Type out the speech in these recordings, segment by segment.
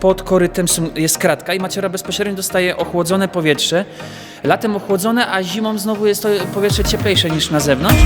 Pod korytem jest kratka i maciora bezpośrednio dostaje ochłodzone powietrze. Latem ochłodzone, a zimą znowu jest to powietrze cieplejsze niż na zewnątrz.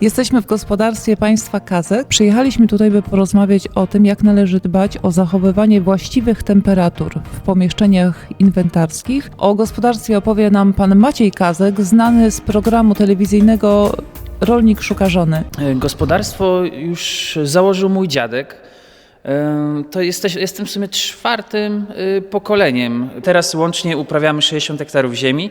Jesteśmy w gospodarstwie państwa Kazek. Przyjechaliśmy tutaj, by porozmawiać o tym, jak należy dbać o zachowywanie właściwych temperatur w pomieszczeniach inwentarskich. O gospodarstwie opowie nam pan Maciej Kazek, znany z programu telewizyjnego Rolnik Szuka Żony. E, Gospodarstwo już założył mój dziadek. E, To jesteś, jestem w sumie czwartym e, pokoleniem. Teraz łącznie uprawiamy 60 hektarów ziemi.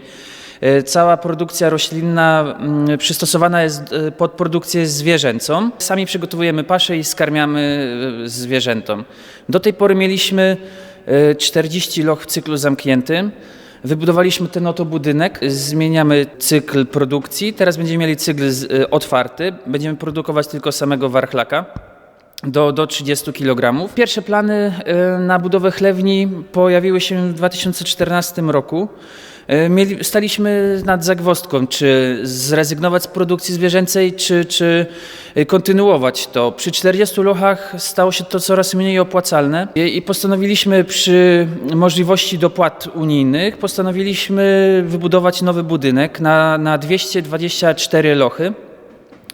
E, Cała produkcja roślinna mm, przystosowana jest e, pod produkcję zwierzęcą. Sami przygotowujemy pasze i skarmiamy e, zwierzętom. Do tej pory mieliśmy e, 40 loch w cyklu zamkniętym. Wybudowaliśmy ten oto budynek, zmieniamy cykl produkcji. Teraz będziemy mieli cykl otwarty. Będziemy produkować tylko samego warchlaka do, do 30 kg. Pierwsze plany na budowę chlewni pojawiły się w 2014 roku. Y, Mieli, staliśmy nad zagwozdką, czy zrezygnować z produkcji zwierzęcej, czy, czy y, kontynuować to. Przy 40 lochach stało się to coraz mniej opłacalne i i postanowiliśmy przy możliwości dopłat unijnych, postanowiliśmy wybudować nowy budynek na, na 224 lochy.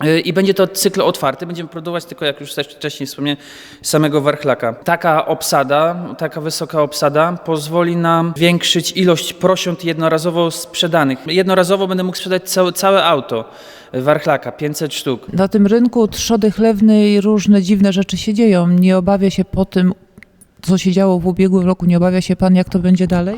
Y, I będzie to cykl otwarty, będziemy produkować tylko, jak już wcześniej wspomniałem, samego warchlaka. Taka obsada, taka wysoka obsada pozwoli nam zwiększyć ilość prosiąt jednorazowo sprzedanych. Jednorazowo będę mógł sprzedać całe, całe auto warchlaka, 500 sztuk. Na tym rynku trzody chlewnej różne dziwne rzeczy się dzieją. Nie obawia się po tym, co się działo w ubiegłym roku, nie obawia się pan, jak to będzie dalej?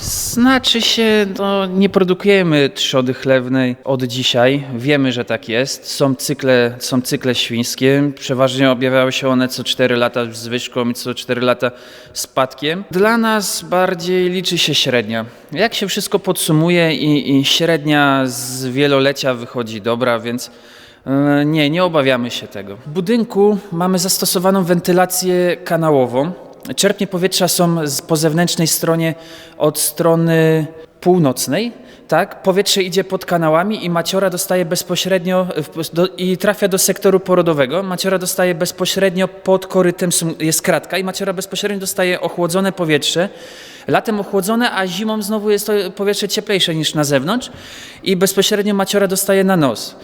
Znaczy się, no, nie produkujemy trzody chlewnej od dzisiaj. Wiemy, że tak jest. Są cykle, są cykle świńskie. Przeważnie objawiały się one co 4 lata z zwyżką i co 4 lata spadkiem. Dla nas bardziej liczy się średnia. Jak się wszystko podsumuje i, i średnia z wielolecia wychodzi dobra, więc e, nie, nie obawiamy się tego. W budynku mamy zastosowaną wentylację kanałową. Czerpnie powietrza są z, po zewnętrznej stronie od strony północnej. Tak? Powietrze idzie pod kanałami i maciora dostaje bezpośrednio do, i trafia do sektoru porodowego. Maciora dostaje bezpośrednio pod korytem jest kratka i maciora bezpośrednio dostaje ochłodzone powietrze. Latem ochłodzone, a zimą znowu jest to powietrze cieplejsze niż na zewnątrz i bezpośrednio maciora dostaje na nos.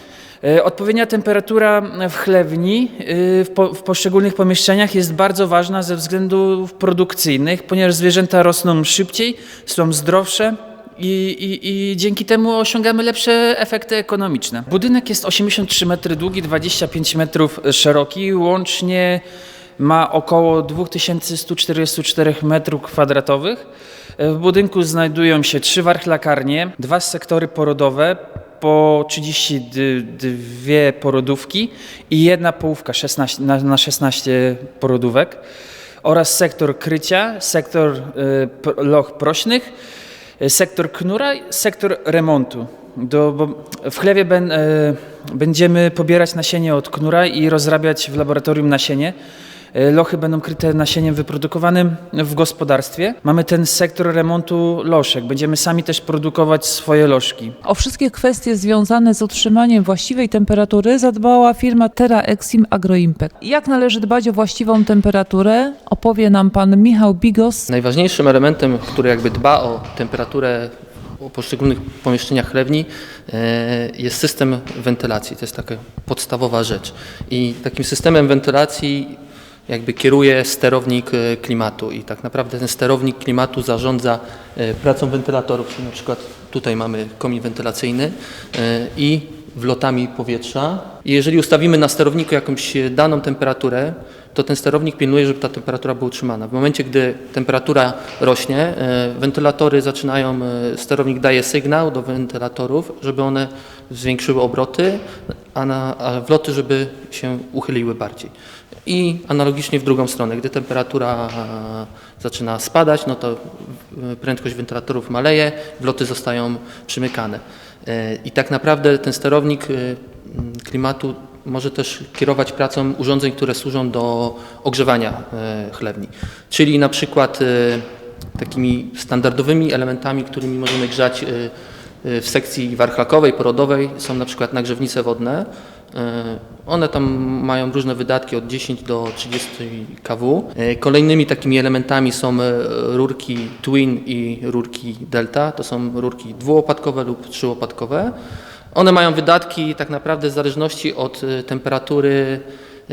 E, Odpowiednia temperatura w chlewni y, w, po, w poszczególnych pomieszczeniach jest bardzo ważna ze względów produkcyjnych, ponieważ zwierzęta rosną szybciej, są zdrowsze. I, i, I dzięki temu osiągamy lepsze efekty ekonomiczne. Budynek jest 83 metry długi, 25 metrów szeroki. Łącznie ma około 2144 metrów kwadratowych. W budynku znajdują się trzy warchlakarnie, dwa sektory porodowe, po 32 porodówki i jedna połówka 16, na, na 16 porodówek oraz sektor krycia, sektor y, loch prośnych, y, sektor knura, sektor remontu. Do, w chlewie ben, y, będziemy pobierać nasienie od knura i rozrabiać w laboratorium nasienie. Y, Lochy będą kryte nasieniem wyprodukowanym w gospodarstwie. Mamy ten sektor remontu loszek. Będziemy sami też produkować swoje lożki. O wszystkie kwestie związane z utrzymaniem właściwej temperatury zadbała firma Terra Exim Agroimpec. Jak należy dbać o właściwą temperaturę, opowie nam pan Michał Bigos. Najważniejszym elementem, który jakby dba o temperaturę w poszczególnych pomieszczeniach chlewni e, jest system wentylacji. To jest taka podstawowa rzecz. I takim systemem wentylacji jakby kieruje sterownik e, klimatu i tak naprawdę ten sterownik klimatu zarządza e, pracą wentylatorów, czyli na przykład tutaj mamy komin wentylacyjny e, i wlotami powietrza. Jeżeli ustawimy na sterowniku jakąś daną temperaturę, to ten sterownik pilnuje, żeby ta temperatura była utrzymana. W momencie, gdy temperatura rośnie, wentylatory zaczynają, sterownik daje sygnał do wentylatorów, żeby one zwiększyły obroty, a, na, a wloty, żeby się uchyliły bardziej. I analogicznie w drugą stronę, gdy temperatura e, zaczyna spadać, no to e, prędkość wentylatorów maleje, wloty zostają przymykane. E, I tak naprawdę ten sterownik klimatu może też kierować pracą urządzeń, które służą do ogrzewania chlewni. Czyli na przykład takimi standardowymi elementami, którymi możemy grzać w sekcji warchlakowej, porodowej są na przykład nagrzewnice wodne. E, One tam mają różne wydatki od 10 do 30 kW. E, Kolejnymi takimi elementami są e, rurki Twin i rurki Delta. To są rurki dwuopadkowe lub trzyopadkowe. One mają wydatki tak naprawdę w zależności od temperatury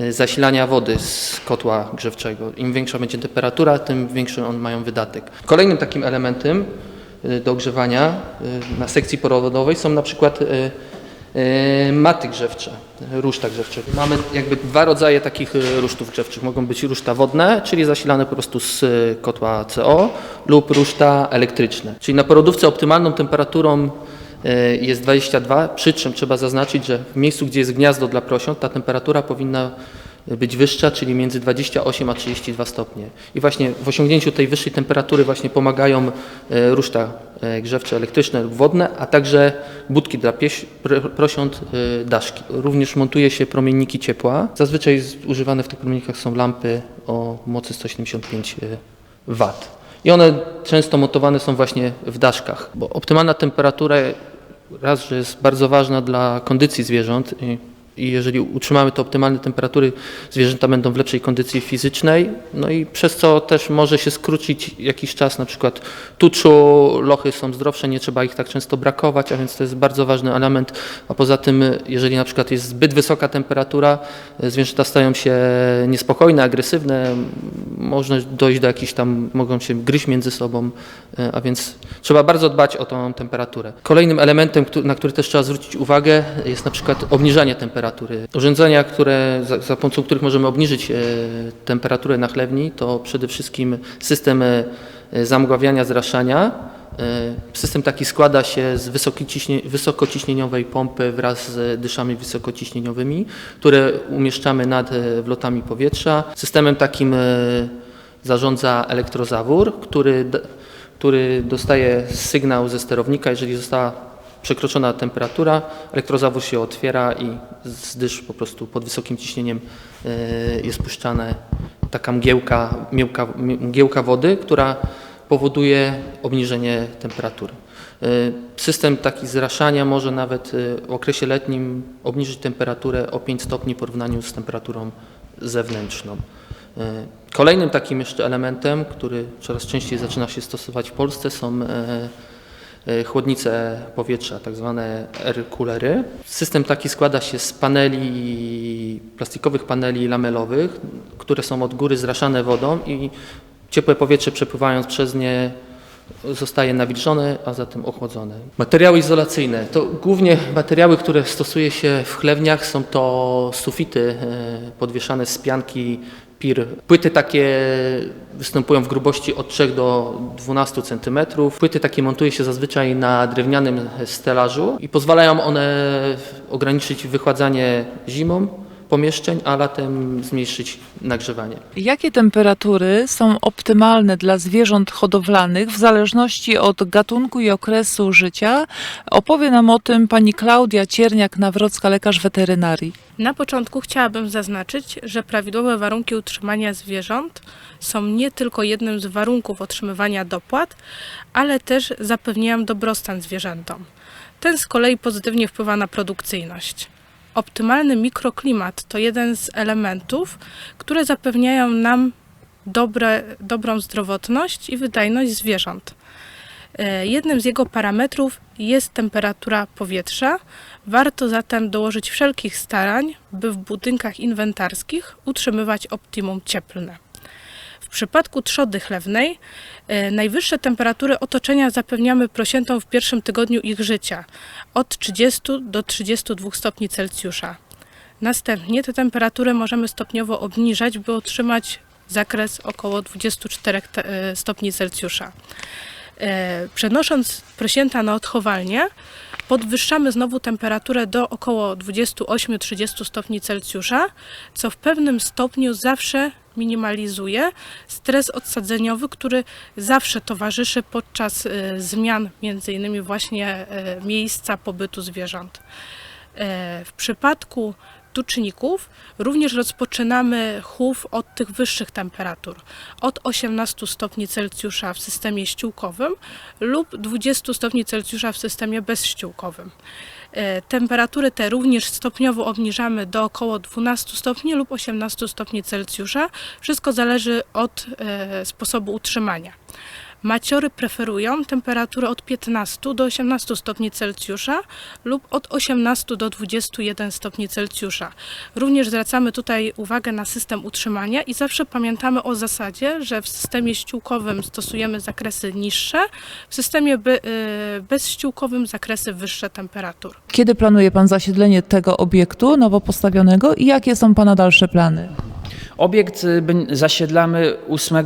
zasilania wody z kotła grzewczego. Im większa będzie temperatura, tym większy on mają wydatek. Kolejnym takim elementem do ogrzewania na sekcji porodowej są na przykład maty grzewcze, ruszta grzewcze. Mamy jakby dwa rodzaje takich e, rusztów grzewczych. Mogą być ruszta wodne, czyli zasilane po prostu z e, kotła CO lub ruszta elektryczne. Czyli na porodówce optymalną temperaturą e, jest 22, przy czym trzeba zaznaczyć, że w miejscu, gdzie jest gniazdo dla prosiąt, ta temperatura powinna być wyższa, czyli między 28 a 32 stopnie. I właśnie w osiągnięciu tej wyższej temperatury właśnie pomagają e, ruszta e, grzewcze elektryczne lub wodne, a także budki dla pieś, pr- prosiąt, e, daszki. Również montuje się promienniki ciepła. Zazwyczaj używane w tych promiennikach są lampy o mocy 175 W. I one często montowane są właśnie w daszkach, bo optymalna temperatura raz, że jest bardzo ważna dla kondycji zwierząt i, jeżeli utrzymamy te optymalne temperatury, zwierzęta będą w lepszej kondycji fizycznej, no i przez co też może się skrócić jakiś czas, na przykład tuczu, lochy są zdrowsze, nie trzeba ich tak często brakować, a więc to jest bardzo ważny element, a poza tym, jeżeli na przykład jest zbyt wysoka temperatura, zwierzęta stają się niespokojne, agresywne, można dojść do jakichś tam, mogą się gryźć między sobą, a więc trzeba bardzo dbać o tą temperaturę. Kolejnym elementem, na który też trzeba zwrócić uwagę, jest na przykład obniżanie temperatury. Urządzenia, które, za, za pomocą których możemy obniżyć e, temperaturę na chlewni, to przede wszystkim system e, zamgławiania, zraszania. E, System taki składa się z wysokociśnie, wysokociśnieniowej pompy wraz z dyszami wysokociśnieniowymi, które umieszczamy nad wlotami powietrza. Systemem takim zarządza elektrozawór, który, który dostaje sygnał ze sterownika, jeżeli została przekroczona temperatura, elektrozawór się otwiera i z dysz po prostu pod wysokim ciśnieniem e, jest puszczana taka mgiełka, mgiełka, mgiełka wody, która powoduje obniżenie temperatury. E, System taki zraszania może nawet e, w okresie letnim obniżyć temperaturę o 5 stopni w porównaniu z temperaturą zewnętrzną. Kolejnym takim jeszcze elementem, który coraz częściej zaczyna się stosować w Polsce są chłodnice powietrza, tak zwane air-coolery. System taki składa się z paneli, plastikowych paneli lamelowych, które są od góry zraszane wodą i ciepłe powietrze przepływając przez nie zostaje nawilżone, a zatem ochłodzone. Materiały izolacyjne to głównie materiały, które stosuje się w chlewniach, są to sufity e, podwieszane z pianki PIR. Płyty takie występują w grubości od 3 do 12 cm. Płyty takie montuje się zazwyczaj na drewnianym stelażu i pozwalają one ograniczyć wychładzanie zimą pomieszczeń, a latem zmniejszyć nagrzewanie. Jakie temperatury są optymalne dla zwierząt hodowlanych w zależności od gatunku i okresu życia? Opowie nam o tym pani Klaudia Cierniak-Nawrocka, lekarz weterynarii. Na początku chciałabym zaznaczyć, że prawidłowe warunki utrzymania zwierząt są nie tylko jednym z warunków otrzymywania dopłat, ale też zapewniają dobrostan zwierzętom. Ten z kolei pozytywnie wpływa na produkcyjność. Optymalny mikroklimat to jeden z elementów, które zapewniają nam dobre, dobrą zdrowotność i wydajność zwierząt. E, Jednym z jego parametrów jest temperatura powietrza. Warto zatem dołożyć wszelkich starań, by w budynkach inwentarskich utrzymywać optimum cieplne. W przypadku trzody chlewnej e, najwyższe temperatury otoczenia zapewniamy prosiętom w pierwszym tygodniu ich życia od 30 do 32 stopni Celsjusza. Następnie tę temperaturę możemy stopniowo obniżać, by otrzymać zakres około 24 te- e, stopni Celsjusza. E, Przenosząc prosięta na odchowalnię, podwyższamy znowu temperaturę do około 28-30 stopni Celsjusza, co w pewnym stopniu zawsze minimalizuje stres odsadzeniowy, który zawsze towarzyszy podczas e, zmian, między innymi właśnie e, miejsca pobytu zwierząt. E, W przypadku tuczników również rozpoczynamy chów od tych wyższych temperatur, od 18 stopni Celsjusza w systemie ściółkowym lub 20 stopni Celsjusza w systemie bezściółkowym. E, Temperatury te również stopniowo obniżamy do około 12 stopni lub 18 stopni Celsjusza. Wszystko zależy od e, sposobu utrzymania. Maciory preferują temperaturę od 15 do 18 stopni Celsjusza lub od 18 do 21 stopni Celsjusza. Również zwracamy tutaj uwagę na system utrzymania i zawsze pamiętamy o zasadzie, że w systemie ściółkowym stosujemy zakresy niższe, w systemie by, y, bezściółkowym zakresy wyższe temperatur. Kiedy planuje pan zasiedlenie tego obiektu nowo postawionego i jakie są pana dalsze plany? Obiekt y, zasiedlamy 8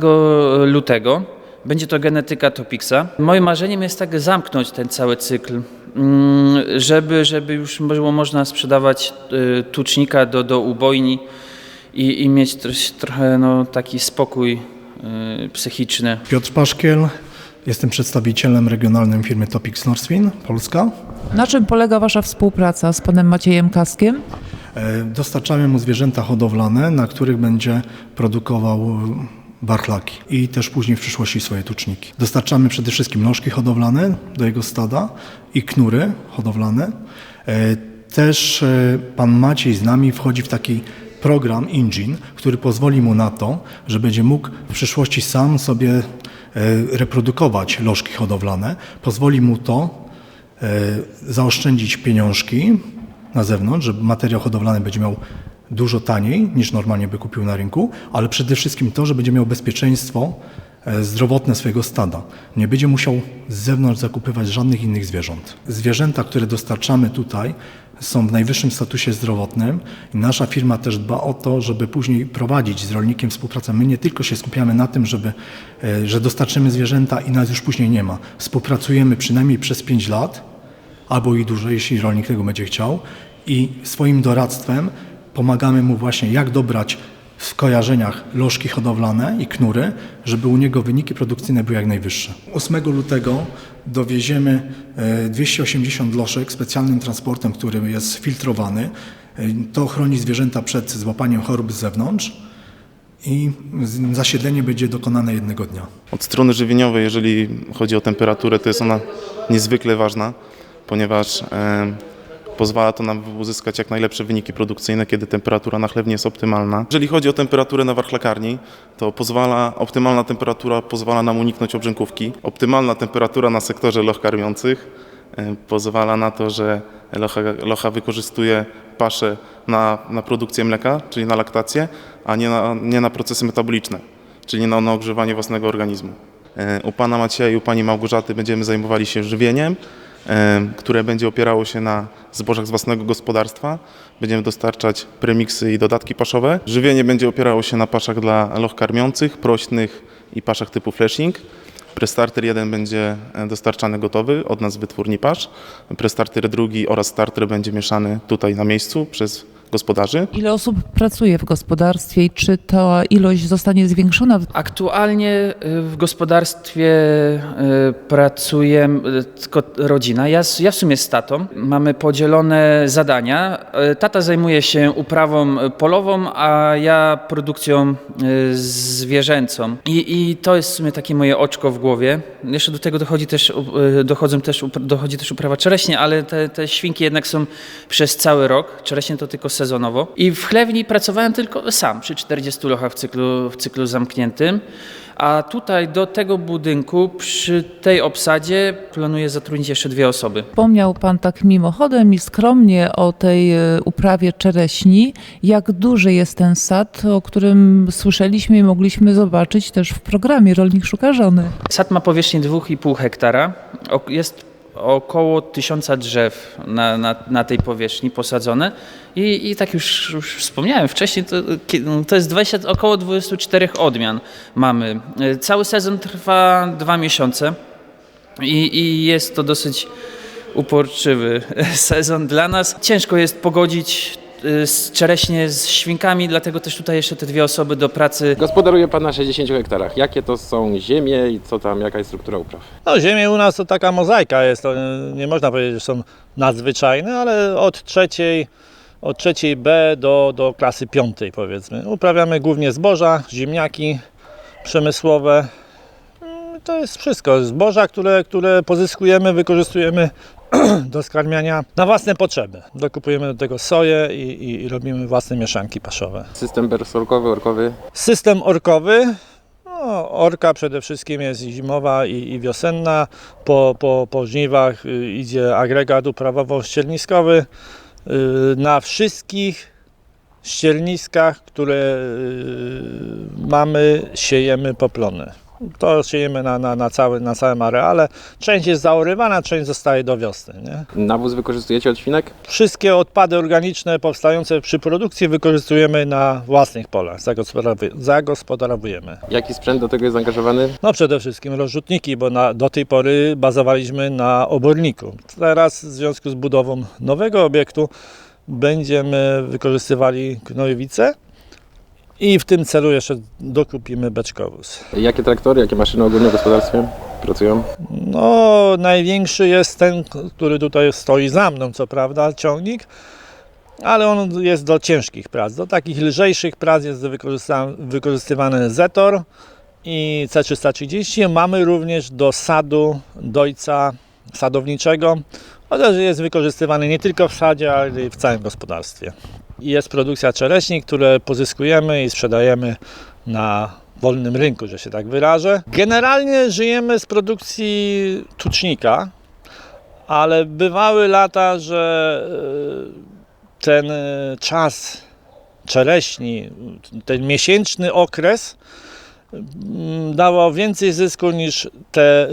lutego. Będzie to genetyka Topixa. Moim marzeniem jest tak zamknąć ten cały cykl, mm, żeby, żeby już było można sprzedawać y, tucznika do, do ubojni i, i mieć trochę no, taki spokój y, psychiczny. Piotr Paszkiel, jestem przedstawicielem regionalnym firmy Topix Northwin Polska. Na czym polega wasza współpraca z panem Maciejem Kaskiem? E, Dostarczamy mu zwierzęta hodowlane, na których będzie produkował warchlaki i też później w przyszłości swoje tuczniki. Dostarczamy przede wszystkim lożki hodowlane do jego stada i knury hodowlane. E, Też e, pan Maciej z nami wchodzi w taki program Engine, który pozwoli mu na to, że będzie mógł w przyszłości sam sobie e, reprodukować lożki hodowlane. Pozwoli mu to zaoszczędzić pieniążki na zewnątrz, że materiał hodowlany będzie miał dużo taniej niż normalnie by kupił na rynku, ale przede wszystkim to, że będzie miał bezpieczeństwo e, zdrowotne swojego stada. Nie będzie musiał z zewnątrz zakupywać żadnych innych zwierząt. Zwierzęta, które dostarczamy tutaj, są w najwyższym statusie zdrowotnym i nasza firma też dba o to, żeby później prowadzić z rolnikiem współpracę. My nie tylko się skupiamy na tym, żeby, e, że dostarczymy zwierzęta i nas już później nie ma. Współpracujemy przynajmniej przez 5 lat, albo i dłużej, jeśli rolnik tego będzie chciał. I swoim doradztwem pomagamy mu właśnie, jak dobrać w skojarzeniach lożki hodowlane i knury, żeby u niego wyniki produkcyjne były jak najwyższe. 8 lutego dowieziemy e, 280 loszek specjalnym transportem, który jest filtrowany. E, To chroni zwierzęta przed złapaniem chorób z zewnątrz i zasiedlenie będzie dokonane jednego dnia. Od strony żywieniowej, jeżeli chodzi o temperaturę, to jest ona niezwykle ważna, ponieważ e, pozwala to nam uzyskać jak najlepsze wyniki produkcyjne, kiedy temperatura na chlewni jest optymalna. Jeżeli chodzi o temperaturę na warchlakarni, to pozwala, optymalna temperatura pozwala nam uniknąć obrzękówki. Optymalna temperatura na sektorze loch karmiących e, pozwala na to, że locha, locha wykorzystuje paszę na, na produkcję mleka, czyli na laktację, a nie na, nie na procesy metaboliczne czyli na, na ogrzewanie własnego organizmu. E, U pana Macieja i u pani Małgorzaty będziemy zajmowali się żywieniem, które będzie opierało się na zbożach z własnego gospodarstwa. Będziemy dostarczać premiksy i dodatki paszowe. Żywienie będzie opierało się na paszach dla loch karmiących, prośnych i paszach typu flashing. Prestarter 1 będzie e, dostarczany gotowy od nas wytwórni pasz. Prestarter drugi oraz starter będzie mieszany tutaj na miejscu przez gospodarzy. Ile osób pracuje w gospodarstwie i czy ta ilość zostanie zwiększona? Aktualnie y, w gospodarstwie y, pracuje tylko rodzina. Ja, ja w sumie z tatą. Mamy podzielone zadania. Y, Tata zajmuje się uprawą polową, a ja produkcją zwierzęcą. I, I to jest w sumie takie moje oczko w głowie. Jeszcze do tego dochodzi też, dochodzą też, dochodzi też uprawa czereśnie, ale te, te świnki jednak są przez cały rok. Czereśnie to tylko sezonowo. I w chlewni pracowałem tylko sam przy 40 lochach w cyklu, w cyklu zamkniętym. A tutaj do tego budynku przy tej obsadzie planuję zatrudnić jeszcze dwie osoby. Wspomniał pan tak mimochodem i skromnie o tej e, uprawie czereśni. Jak duży jest ten sad, o którym słyszeliśmy i mogliśmy zobaczyć też w programie Rolnik Szuka Żony? Sad ma powierzchnię 2,5 hektara. Jest około tysiąca drzew na, na, na tej powierzchni posadzone i, i tak już, już wspomniałem wcześniej, to, kie- to jest 20, około 24 odmian mamy. E, Cały sezon trwa dwa miesiące i, i jest to dosyć uporczywy sezon dla nas. Ciężko jest pogodzić czereśnie z świnkami, dlatego też tutaj jeszcze te dwie osoby do pracy Gospodaruje Pan na 60 hektarach. Jakie to są ziemie i co tam, jaka jest struktura upraw? No, ziemie u nas to taka mozaika jest. To y, nie można powiedzieć, że są nadzwyczajne, ale od trzeciej, od trzeciej B do, do klasy piątej powiedzmy. Uprawiamy głównie zboża, ziemniaki przemysłowe. Mm, To jest wszystko. Zboża, które, które pozyskujemy, wykorzystujemy do skarmiania na własne potrzeby. Dokupujemy do tego soję i, i, i robimy własne mieszanki paszowe. System bersorkowy, orkowy. System orkowy. No, orka przede wszystkim jest zimowa i, i wiosenna. Po, po, po żniwach y, idzie agregat uprawowo-ścierniskowy. Y, na wszystkich ścierniskach, które y, mamy, siejemy poplony. To siejemy na, na, na, cały, na całym areale. Część jest zaorywana, część zostaje do wiosny. Nie? Nawóz wykorzystujecie od świnek? Wszystkie odpady organiczne powstające przy produkcji wykorzystujemy na własnych polach, zagospodarowujemy. Jaki sprzęt do tego jest zaangażowany? No przede wszystkim rozrzutniki, bo na, do tej pory bazowaliśmy na oborniku. Teraz w związku z budową nowego obiektu będziemy wykorzystywali gnojowice i w tym celu jeszcze dokupimy beczkowóz. Jakie traktory, jakie maszyny ogólnie w gospodarstwie pracują? No, największy jest ten, który tutaj stoi za mną, co prawda, ciągnik, ale on jest do ciężkich prac. Do takich lżejszych prac jest wykorzystywany Zetor i C330. Mamy również do sadu dojca sadowniczego, chociaż jest wykorzystywany nie tylko w sadzie, ale i w całym gospodarstwie. Jest produkcja czereśni, które pozyskujemy i sprzedajemy na wolnym rynku, że się tak wyrażę. Generalnie żyjemy z produkcji tucznika, ale bywały lata, że e, ten e, czas czereśni, ten miesięczny okres dało więcej zysku niż te,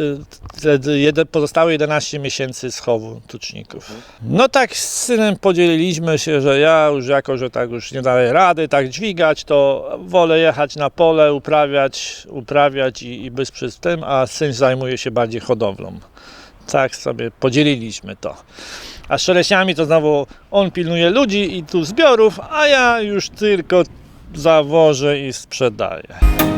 e, te jede- pozostałe 11 miesięcy schowu tuczników. No tak z synem podzieliliśmy się, że ja już jako, że tak już nie daję rady tak dźwigać, to wolę jechać na pole, uprawiać, uprawiać i, i być przy tym, a syn zajmuje się bardziej hodowlą. Tak sobie podzieliliśmy to. A z szelesiami to znowu on pilnuje ludzi i tu zbiorów, a ja już tylko zawożę i sprzedaję.